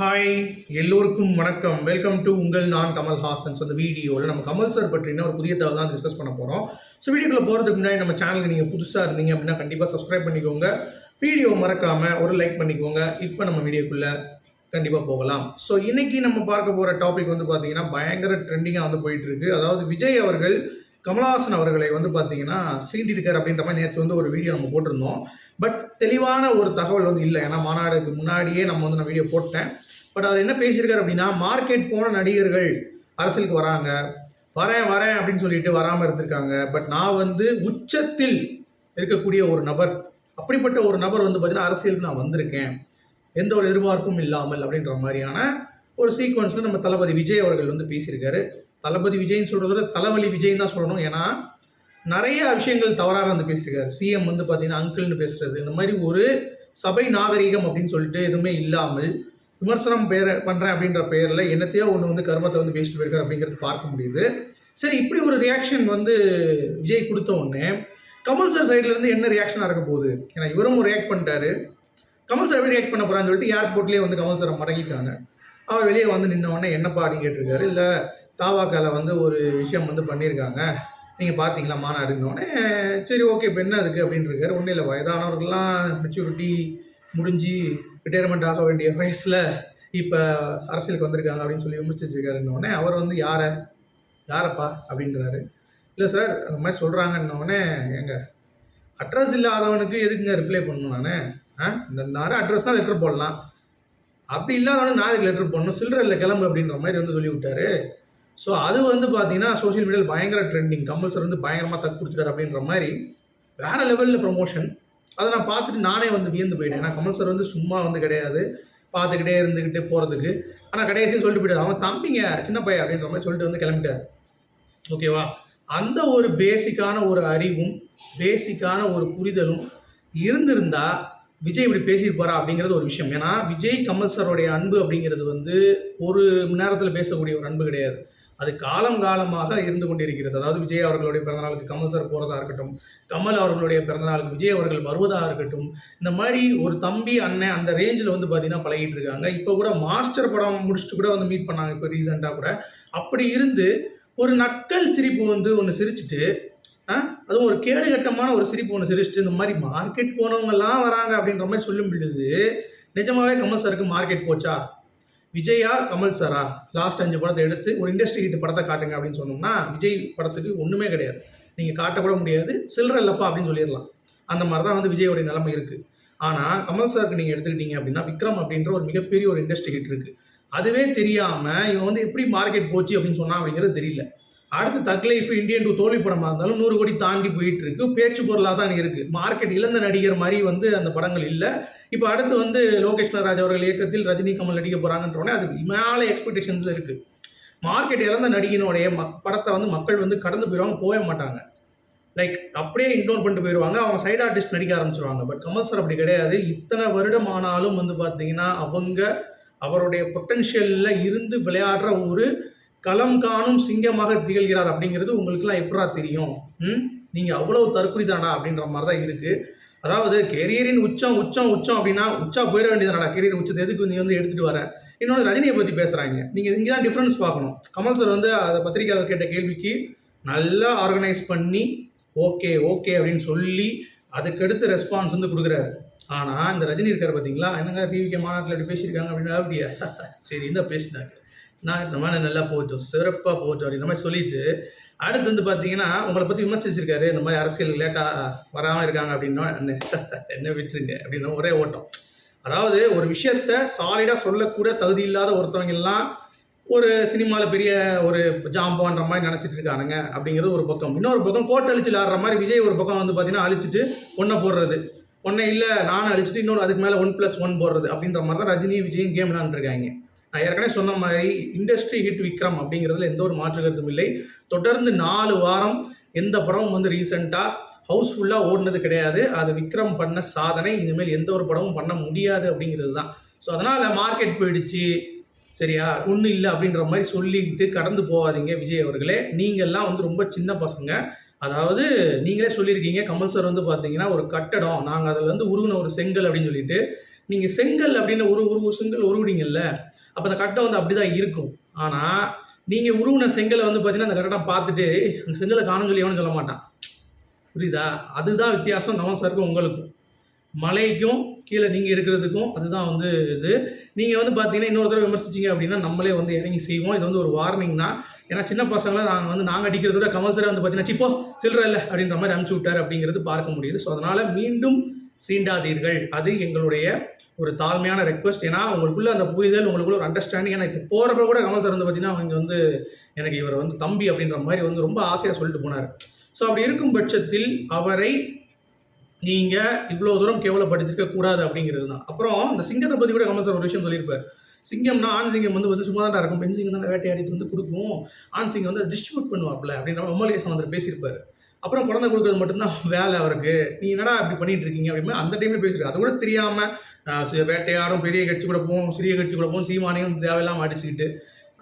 Hi எல்லோருக்கும் வணக்கம். Welcome to உங்கள் நான் கமல் ஹாசன்ஸ் அந்த வீடியோவில் நம்ம கமல் சார் பற்றின ஒரு புதிய தகவல் தான் டிஸ்கஸ் பண்ண போகிறோம் ஸோ வீடியோக்குள்ள போகிறதுக்கு முன்னாடி நம்ம சேனலுக்கு நீங்கள் புதுசாக இருந்தீங்க அப்படின்னா கண்டிப்பாக சப்ஸ்கிரைப் பண்ணிக்கோங்க. வீடியோ மறக்காமல் ஒரு லைக் பண்ணிக்கோங்க. இப்போ நம்ம வீடியோக்குள்ளே கண்டிப்பாக போகலாம். ஸோ இன்றைக்கி நம்ம பார்க்க போகிற டாபிக் வந்து பார்த்தீங்கன்னா பயங்கர ட்ரெண்டிங்காக வந்து போயிட்டுருக்கு அதாவது விஜய் அவர்கள் கமலஹாசன் அவர்களை வந்து பார்த்தீங்கன்னா சீண்டிருக்கார் அப்படின்ற மாதிரி நேற்று வந்து ஒரு வீடியோ நம்ம போட்டிருந்தோம். பட் தெளிவான ஒரு தகவல் வந்து இல்லை. ஏன்னா மாநாடுக்கு முன்னாடியே நம்ம வந்து நான் வீடியோ போட்டேன். பட் அவர் என்ன பேசியிருக்காரு அப்படின்னா மார்க்கெட் போன நடிகர்கள் அரசியலுக்கு வராங்க. வரேன் வரேன் அப்படின்னு சொல்லிட்டு வராமல் இருந்திருக்காங்க. பட் நான் வந்து உச்சத்தில் இருக்கக்கூடிய ஒரு நபர் அப்படிப்பட்ட ஒரு நபர் வந்து பார்த்தீங்கன்னா அரசியலுக்கு நான் வந்திருக்கேன். எந்த ஒரு எதிர்பார்ப்பும் இல்லாமல் அப்படின்ற மாதிரியான ஒரு சீக்வன்ஸில் நம்ம தளபதி விஜய் அவர்கள் வந்து பேசியிருக்காரு. தளபதி விஜய்னு சொல்கிறத விட தலைவலி விஜய் தான் சொல்லணும். ஏன்னா நிறைய விஷயங்கள் தவறாக வந்து பேசியிருக்காரு. சிஎம் வந்து பார்த்தீங்கன்னா அங்கிள்னு பேசுகிறது இந்த மாதிரி ஒரு சபை நாகரீகம் அப்படின்னு சொல்லிட்டு எதுவுமே இல்லாமல் விமர்சனம் பேர பண்ணுறேன் அப்படின்ற பெயரில் என்னத்தையோ ஒன்று வந்து கர்மத்தை வந்து பேசிட்டு போயிருக்காரு அப்படிங்கிறது பார்க்க முடியுது. சரி இப்படி ஒரு ரியாக்ஷன் வந்து விஜய் கொடுத்த உடனே கமல் சார் சைட்லேருந்து என்ன ரியாக்ஷனாக இருக்க போகுது? ஏன்னா இவரும் ரியாக்ட் பண்ணிட்டாரு. கமல் சார் எப்படி ரியாக்ட் பண்ண போகிறான்னு சொல்லிட்டு ஏர்போர்ட்லேயே வந்து கமல் சாரை மடங்கிட்டாங்க அவர் வெளியே வந்து நின்ன உடனே என்னப்பா அப்படின்னு கேட்டிருக்காரு. இல்லை தாவாக்கால வந்து ஒரு விஷயம் வந்து பண்ணியிருக்காங்க. நீங்கள் பார்த்தீங்களா மாநாடுன்னொடனே சரி ஓகே இப்போ என்ன அதுக்கு அப்படின்னு இருக்காரு ஒன்றும் இல்லை வயதானவர்கள்லாம் மெச்சூரிட்டி முடிஞ்சு ரிட்டையர்மெண்ட் ஆக வேண்டிய வயசில் இப்போ அரசியலுக்கு வந்திருக்காங்க அப்படின்னு சொல்லி விமர்சிச்சிருக்காருன்னொடனே அவர் வந்து யாரை யாரப்பா அப்படின்றாரு. இல்லை சார் அந்த மாதிரி சொல்கிறாங்கன்னொடனே எங்க அட்ரஸ் இல்லாதவனுக்கு எதுக்குங்க ரிப்ளை பண்ணணும் நான்? ஆ? இந்த நேரம் அட்ரஸ் தான் லெட்டர் போடலாம். அப்படி இல்லாதவனுக்கு நான் இதுக்கு லெட்டர் போடணும். சில்லற இல்லை கிளம்பு அப்படின்ற மாதிரி வந்து சொல்லி விட்டாரு ஸோ அது வந்து பார்த்தீங்கன்னா சோஷியல் மீடியாவில் பயங்கர ட்ரெண்டிங் கமல் சார் வந்து பயங்கரமாக தக்கு கொடுத்துட்டாரு அப்படின்ற மாதிரி வேற லெவலில் ப்ரொமோஷன் அதை நான் பார்த்துட்டு நானே வந்து வியந்து போயிட்டேன். ஏன்னா கமல் சார் வந்து சும்மா வந்து கிடையாது. பார்த்துக்கிட்டே இருந்துக்கிட்டே போகிறதுக்கு ஆனால் கடைசியும் சொல்லிட்டு போயிட்டார். அவன் தம்பிங்க சின்ன பையன் அப்படின்ற மாதிரி சொல்லிட்டு வந்து கிளம்பிட்டார். ஓகேவா அந்த ஒரு பேசிக்கான ஒரு அறிவும் பேசிக்கான ஒரு புரிதலும் இருந்திருந்தால் விஜய் இப்படி பேசியிருப்பாரா அப்படிங்கிறது ஒரு விஷயம். ஏன்னா விஜய் கமல் சாரோடைய அன்பு அப்படிங்கிறது வந்து ஒரு மணி நேரத்தில் பேசக்கூடிய ஒரு அன்பு கிடையாது. அது காலம் காலமாக இருந்து கொண்டிருக்கிறது. அதாவது விஜய் அவர்களுடைய பிறந்தநாளுக்கு கமல் சார் போகிறதா இருக்கட்டும் கமல் அவர்களுடைய பிறந்தநாளுக்கு விஜய் அவர்கள் வருவதாக இருக்கட்டும் இந்த மாதிரி ஒரு தம்பி அண்ணன் அந்த ரேஞ்சில் வந்து பார்த்தீங்கன்னா பழகிட்டு இருக்காங்க. இப்போ கூட மாஸ்டர் படம் முடிச்சுட்டு கூட வந்து மீட் பண்ணாங்க இப்போ ரீசெண்டாக கூட. அப்படி இருந்து ஒரு நக்கல் சிரிப்பு வந்து ஒன்று சிரிச்சுட்டு அதுவும் ஒரு கேடுகட்டமான ஒரு சிரிப்பு ஒன்று சிரிச்சுட்டு இந்த மாதிரி மார்க்கெட் போனவங்கெல்லாம் வராங்க அப்படின்ற மாதிரி சொல்லும் பொழுது நிஜமாவே கமல் சாருக்கு மார்க்கெட் போச்சா? விஜயா கமல் சாரா லாஸ்ட் அஞ்சு படத்தை எடுத்து ஒரு இண்டஸ்ட்ரி ஹிட் படத்தை காட்டுங்க அப்படின்னு சொன்னோம்னா விஜய் படத்துக்கு ஒன்றுமே கிடையாது. நீங்கள் காட்டக்கூட முடியாது சில்லற இல்லப்பா அப்படின்னு சொல்லிடலாம். அந்த மாதிரி தான் வந்து விஜயோடைய நிலைமை இருக்குது ஆனால் கமல் சாருக்கு நீங்கள் எடுத்துக்கிட்டீங்க அப்படின்னா விக்ரம் அப்படின்ற ஒரு மிகப்பெரிய ஒரு இண்டஸ்ட்ரி ஹிட் இருக்குது அதுவே தெரியாமல் இவன் வந்து எப்படி மார்க்கெட் போச்சு அப்படின்னு சொன்னான் அப்படிங்கிறது தெரியல. அடுத்து தக் லைஃப் இந்தியன் டூ தோல்வி படமாக இருந்தாலும் நூறு கோடி தாண்டி போயிட்டு இருக்கு பேச்சு பொருளாக தான் இருக்கு. மார்க்கெட் இழந்த நடிகர் மாதிரி வந்து அந்த படங்கள் இல்லை. இப்போ அடுத்து வந்து லோகேஷ் நாராஜ் அவர்கள் இயக்கத்தில் ரஜினி கமல் நடிக்க போகிறாங்கன்றோடனே அது மேலே எக்ஸ்பெக்டேஷன்ஸ்ல இருக்கு. மார்க்கெட் இழந்த நடிகனுடைய மக் படத்தை வந்து மக்கள் வந்து கடந்து போயிடுவாங்க போகவே மாட்டாங்க. லைக் அப்படியே இக்னோர் பண்ணிட்டு போயிடுவாங்க அவங்க சைட் ஆர்டிஸ்ட் நடிக்க ஆரம்பிச்சிருவாங்க. பட் கமல் சார் அப்படி கிடையாது. இத்தனை வருடம் ஆனாலும் வந்து பார்த்தீங்கன்னா அவங்க அவருடைய பொட்டன்ஷியலில் இருந்து விளையாடுற ஒரு களம் காணும் சிங்கமாக திகழ்கிறார் அப்படிங்கிறது உங்களுக்குலாம் எப்படா தெரியும்? ம்? நீங்கள் அவ்வளோ தற்குறி தானா அப்படின்ற மாதிரி தான் இருக்குது அதாவது கெரியரின் உச்சம் உச்சம் உச்சம் அப்படின்னா உச்சா போயிட வேண்டியதுனாடா கெரியர் உச்சத்தை எதுக்கு நீ வந்து எடுத்துகிட்டு வர? இன்னொன்று ரஜினியை பற்றி பேசுகிறாங்க நீங்கள் இங்கே தான் டிஃப்ரென்ஸ் பார்க்கணும். கமல் சார் வந்து அதை பத்திரிகையாளர் கேட்ட கேள்விக்கு நல்லா ஆர்கனைஸ் பண்ணி ஓகே ஓகே அப்படின்னு சொல்லி அதுக்கடுத்து ரெஸ்பான்ஸ் வந்து கொடுக்குறாரு. ஆனால் இந்த ரஜினி இருக்கார் பார்த்தீங்களா என்னங்க டிவிக்கு மாநாட்டில் இப்படி பேசியிருக்காங்க அப்படின்னா அப்படியா? சரி என்ன பேசினாங்க நான் இந்த மாதிரி நல்லா போச்சோம் சிறப்பாக போகட்டும் அப்படின்ற மாதிரி சொல்லிட்டு அடுத்து வந்து பார்த்தீங்கன்னா உங்களை பற்றி விமர்சிச்சிருக்காரு. இந்த மாதிரி அரசியல் லேட்டாக வராமல் இருக்காங்க அப்படின்னா என்ன என்ன விட்டுருங்க அப்படின்னா ஒரே ஓட்டம். அதாவது ஒரு விஷயத்த சாலிடாக சொல்லக்கூட தகுதி இல்லாத ஒருத்தவங்கெல்லாம் ஒரு சினிமாவில் பெரிய ஒரு ஜாம்பான்ற மாதிரி நினச்சிட்டு இருக்கானுங்க அப்படிங்கிறது ஒரு பக்கம். இன்னொரு பக்கம் கோட்டை அழிச்சு ஆடுற மாதிரி விஜய் ஒரு பக்கம் வந்து பார்த்தீங்கன்னா அழிச்சிட்டு ஒன்றை போடுறது. ஒன்றை இல்லை நானும் அழிச்சிட்டு இன்னொரு அதுக்கு மேலே ஒன் ப்ளஸ் ஒன் போடுறது அப்படின்ற மாதிரி தான் ரஜினி விஜயும் கேம் விளாண்டுருக்காங்க நான் ஏற்கனவே சொன்ன மாதிரி இண்டஸ்ட்ரி ஹிட் விக்ரம் அப்படிங்கிறதுல எந்த ஒரு மாற்று கருத்தும் இல்லை. தொடர்ந்து நாலு வாரம் எந்த படமும் வந்து ரீசெண்டாக ஹவுஸ்ஃபுல்லாக ஓடினது கிடையாது. அது விக்ரம் பண்ண சாதனை. இனிமேல் எந்த ஒரு படமும் பண்ண முடியாது அப்படிங்கிறது தான். ஸோ அதனால் மார்க்கெட் போயிடுச்சு. சரியா? ஒன்றும் இல்லை அப்படின்ற மாதிரி சொல்லிக்கிட்டு கடந்து போகாதீங்க விஜய் அவர்களே. நீங்கள்லாம் வந்து ரொம்ப சின்ன பசங்க. அதாவது நீங்களே சொல்லியிருக்கீங்க. கமல் சார் வந்து பார்த்தீங்கன்னா ஒரு கட்டடம். நாங்கள் அதில் வந்து உருகின ஒரு செங்கல் அப்படின்னு சொல்லிட்டு நீங்கள் செங்கல் அப்படின்னு ஒரு ஒரு செங்கல் உருவிடுங்கல்ல அப்போ அந்த கட்டை வந்து அப்படி தான் இருக்கும். ஆனால் நீங்கள் உருவின செங்கலை வந்து பார்த்தீங்கன்னா அந்த கரெக்டாக பார்த்துட்டு அந்த செங்கலை காணும் சொல்லி எவனும் சொல்ல மாட்டான். புரியுதா? அதுதான் வித்தியாசம் கமல் சாருக்கும் உங்களுக்கும். மலைக்கும் கீழே நீங்கள் இருக்கிறதுக்கும் அதுதான் வந்து இது. நீங்கள் வந்து பார்த்தீங்கன்னா இன்னொரு தடவை விமர்சிச்சிங்க அப்படின்னா நம்மளே வந்து இறங்கி செய்வோம். இது வந்து ஒரு வார்னிங் தான். ஏன்னா சின்ன பசங்களை நாங்கள் வந்து நாங்கள் அடிக்கிறத விட கமல் சார் வந்து பார்த்தீங்கன்னா சிப்போ சில்லற இல்லை அப்படின்ற மாதிரி அனுப்பிச்சு விட்டார் அப்படிங்கிறது பார்க்க முடியுது. ஸோ அதனால் மீண்டும் சீண்டாதீர்கள். அது எங்களுடைய ஒரு தாழ்மையான ரெக்வஸ்ட் ஏன்னா உங்களுக்குள்ள அந்த புரிதல் உங்களுக்குள்ள ஒரு அண்டர்ஸ்டாண்டிங் ஏன்னா இப்போ போகிறப்ப கூட கமல் சார் வந்து பார்த்தீங்கன்னா அவங்க வந்து எனக்கு இவர் வந்து தம்பி அப்படின்ற மாதிரி வந்து ரொம்ப ஆசையாக சொல்லிட்டு போனார். ஸோ அப்படி இருக்கும் பட்சத்தில் அவரை நீங்கள் இவ்வளோ தூரம் கேவலப்படுத்திருக்க கூடாது அப்படிங்கிறது தான். அப்புறம் இந்த சிங்கத்தை பற்றி கூட கமல் சார் ஒரு விஷயம் சொல்லியிருப்பார். சிங்கம்னா ஆண் சிங்கம் வந்து வந்து சும்மா தான் இருக்கும். பெண் சிங்கம் தான் வேட்டையாடிட்டு வந்து கொடுக்கும். ஆண் சிங்கம் வந்து டிஸ்ட்ரிபியூட் பண்ணுவாப்ல அப்படின்ற அம்மலிகேசன் வந்து பேசியிருப்பார். அப்புறம் குழந்தை கொடுக்குறது மட்டும்தான் வேலை அவருக்கு. நீ என்னடா இப்படி பண்ணிட்டு இருக்கீங்க? அப்படின்னு அந்த டைம்ல பேசியிருக்காரு அது கூட தெரியாமல் வேட்டையாடும் பெரிய கட்சி கூட போகும் சிறிய கட்சி கூட போகும் சீமானையும் தேவையில்லாமல் அடிச்சுக்கிட்டு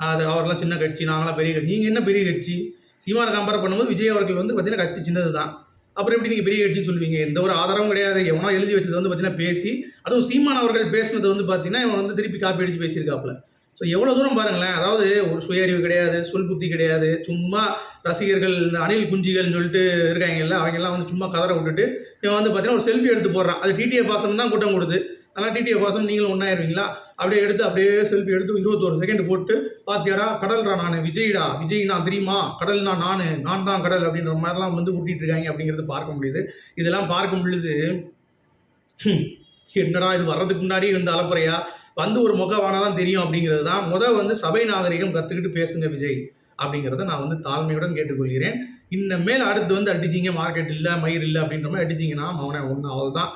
அது அவரெல்லாம் சின்ன கட்சி நாங்களாம் பெரிய கட்சி. நீங்கள் என்ன பெரிய கட்சி? சீமான கம்பேர் பண்ணும்போது விஜய் அவர்கள் வந்து பார்த்தீங்கன்னா கட்சி சின்னது தான் அப்புறம் எப்படி நீங்கள் பெரிய கட்சின்னு சொல்லுவீங்க? எந்த ஒரு ஆதாரமும் கிடையாது. எவனோ எழுதி வச்சது வந்து பார்த்தீங்கன்னா பேசி அதுவும் சீமான் அவர்கள் பேசினது வந்து பார்த்தீங்கன்னா இவன் வந்து திருப்பி காப்பி அடிச்சு பேசியிருக்காப்புல. ஸோ எவ்வளோ தூரம் பாருங்களேன். அதாவது ஒரு சுய அறிவு கிடையாது சொல் புத்தி கிடையாது. சும்மா ரசிகர்கள் இந்த அணில் குஞ்சிகள்னு சொல்லிட்டு இருக்காங்கல்ல அவங்கெல்லாம் வந்து சும்மா கதற விட்டுட்டு இவன் வந்து பார்த்தீங்கன்னா ஒரு செல்ஃபி எடுத்து போடுறான். அது டிடிஎஃப் பாசம் தான் கூட்டம் கொடுது. ஆனால் டிடிஏ பாசம் நீங்களும் ஒன்றாயிருவீங்களா அப்படியே எடுத்து அப்படியே செல்ஃபி எடுத்து இருபத்தோரு செகண்ட் போட்டு பார்த்தியாடா கடல்ரா நான் விஜய்டா விஜய் நான் தெரியுமா? கடல்னா நான் நான் தான் கடல் அப்படின்ற மாதிரிலாம் வந்து கூட்டிகிட்டு இருக்காங்க அப்படிங்கிறது பார்க்க முடியுது. இதெல்லாம் பார்க்கும் பொழுது என்னடா இது வர்றதுக்கு முன்னாடி இந்த அலப்பறையா? வந்து ஒரு முகவானா தான் தெரியும் அப்படிங்கிறது தான். முதல் வந்து சபை நாகரிகம் கற்றுக்கிட்டு பேசுங்க விஜய் அப்படிங்கிறத நான் வந்து தாழ்மையுடன் கேட்டுக்கொள்கிறேன். இன்னமேல் அடுத்து வந்து அடிச்சிங்க மார்க்கெட் இல்லை மயிர் இல்லை அப்படின்ற மாதிரி அடிச்சிங்கன்னா அவனை ஒன்று அவள் தான்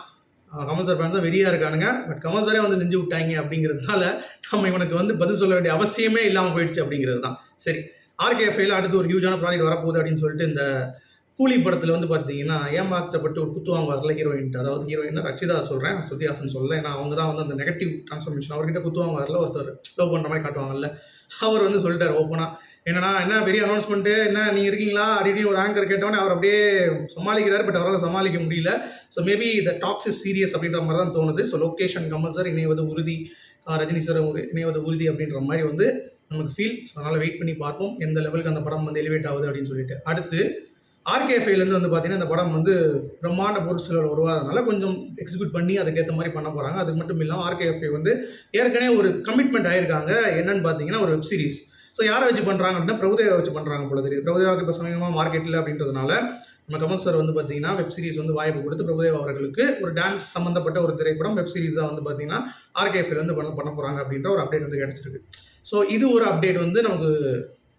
கமல் சார் ஃபேன்ஸ் தான் வெறியாக இருக்கானுங்க. பட் கமல் சாரே வந்து செஞ்சு விட்டாங்க அப்படிங்கிறதுனால நம்ம இவனுக்கு வந்து பதில் சொல்ல வேண்டிய அவசியமே இல்லாமல் போயிடுச்சு அப்படிங்கிறது தான். சரி ஆர்கேஎஃப்ஐல அடுத்து ஒரு ஹியூஜான ப்ராஜெக்ட் வரப்போகுது அப்படின்னு சொல்லிட்டு இந்த கூலி படத்தில் வந்து பார்த்தீங்கன்னா ஏமாற்றப்பட்டு ஒரு குத்து வாங்குவார்ல ஹீரோயின் அதாவது ஹீரோயினா ரக்ஷிதா சொல்கிறேன் சுத்தியாசன் சொல்ல ஏன்னா அவங்க தான் வந்து அந்த நெகட்டிவ் ட்ரான்ஸ்ஃபர்மேஷன் அவர்கிட்ட குத்து வாங்குவார்ல ஒருத்தர் லவ் பண்ணுற மாதிரி காட்டுவாங்கல்ல. அவர் வந்து சொல்லிட்டார் ஓப்பனாக என்னன்னா என்ன பெரிய அனௌன்ஸ்மெண்ட்டு என்ன நீங்கள் இருக்கீங்களா? அப்படின்னு ஒரு ஆங்கர் கேட்டோன்னே அவர் அப்படியே சமாளிக்கிறார் பட் அவரால் சமாளிக்க முடியல. So maybe the talks is serious அப்படின்ற மாதிரி தான் தோணுது. ஸோ லொக்கேஷன் கமல் சார் இணைவது உறுதி. ரஜினி சார் இணைவது உறுதி அப்படின்ற மாதிரி வந்து நமக்கு ஃபீல் ஸோ அதனால் வெயிட் பண்ணி பார்ப்போம். எந்த லெவலுக்கு அந்த படம் வந்து எலிவேட் ஆகுது அப்படின்னு சொல்லிட்டு. அடுத்து ஆர்கேஎஃப்ஐலேருந்து வந்து பார்த்தீங்கன்னா இந்த படம் வந்து பிரம்மாண்ட பொருட்கள் உருவாதனால கொஞ்சம் எக்ஸிக்யூட் பண்ணி அதுக்கேற்ற மாதிரி பண்ண போகிறாங்க அது மட்டும் இல்லாமல் ஆர்கேஎஃப்ஐ வந்து ஏற்கனவே ஒரு கமிட்மெண்ட் ஆயிருக்காங்க. என்னன்னு பார்த்தீங்கன்னா ஒரு வெப் சீரிஸ் ஸோ யாரை வச்சு பண்ணுறாங்க அப்படின்னா பிரபுதேவா வச்சு பண்ணுறாங்க போல தெரியுது. பிரபுதேவாவுக்கு இப்போ சமீபமாக மார்க்கெட்டில் அப்படின்றதுனால நம்ம கமல் சார் வந்து பார்த்தீங்கன்னா வெப் சீரிஸ் வந்து வாய்ப்பு கொடுத்து பிரபுதேவா அவர்களுக்கு ஒரு டான்ஸ் சம்மந்தப்பட்ட ஒரு திரைப்படம் வெப் சீரிஸாக வந்து பார்த்தீங்கன்னா ஆர்கேஎஃப்ஐ வந்து பண்ண பண்ண போகிறாங்க அப்படின்ற ஒரு அப்டேட் வந்து கிடச்சிருக்கு. ஸோ இது ஒரு அப்டேட் வந்து நமக்கு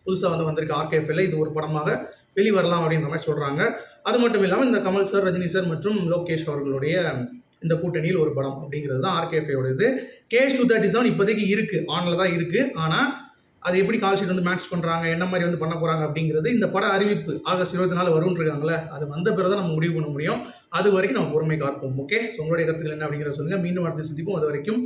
புதுசாக வந்து வந்திருக்கு ஆர்கேஎஃப்ஐல இது ஒரு படமாக வெளிவரலாம் அப்படின்ற மாதிரி சொல்கிறாங்க அது மட்டும் இல்லாமல் இந்த கமல் சார் ரஜினி சார் மற்றும் லோகேஷ் அவர்களுடைய இந்த கூட்டணியில் ஒரு படம் அப்படிங்கிறது தான் ஆர்கேஃபையோட இது கேஷ் டூ தேர்ட்டி செவன் இப்போதைக்கு இருக்குது ஆனில் தான் இருக்குது ஆனால் அது எப்படி கால் வந்து மேட்ச் பண்ணுறாங்க என்ன மாதிரி வந்து பண்ண போகிறாங்க அப்படிங்கிறது இந்த பட அறிவிப்பு ஆகஸ்ட் இருபத்தி நாலு வரும்னு இருக்காங்களே அது வந்த பிறகு தான் நம்ம முடிவு பண்ண முடியும். அது வரைக்கும் நம்ம பொறுமை காப்போம் ஓகே ஸோ உங்களுடைய கருத்துக்கள் என்ன அப்படிங்கிறத சொல்லுங்கள் மீண்டும் அடுத்து சந்திப்போம். அது வரைக்கும்.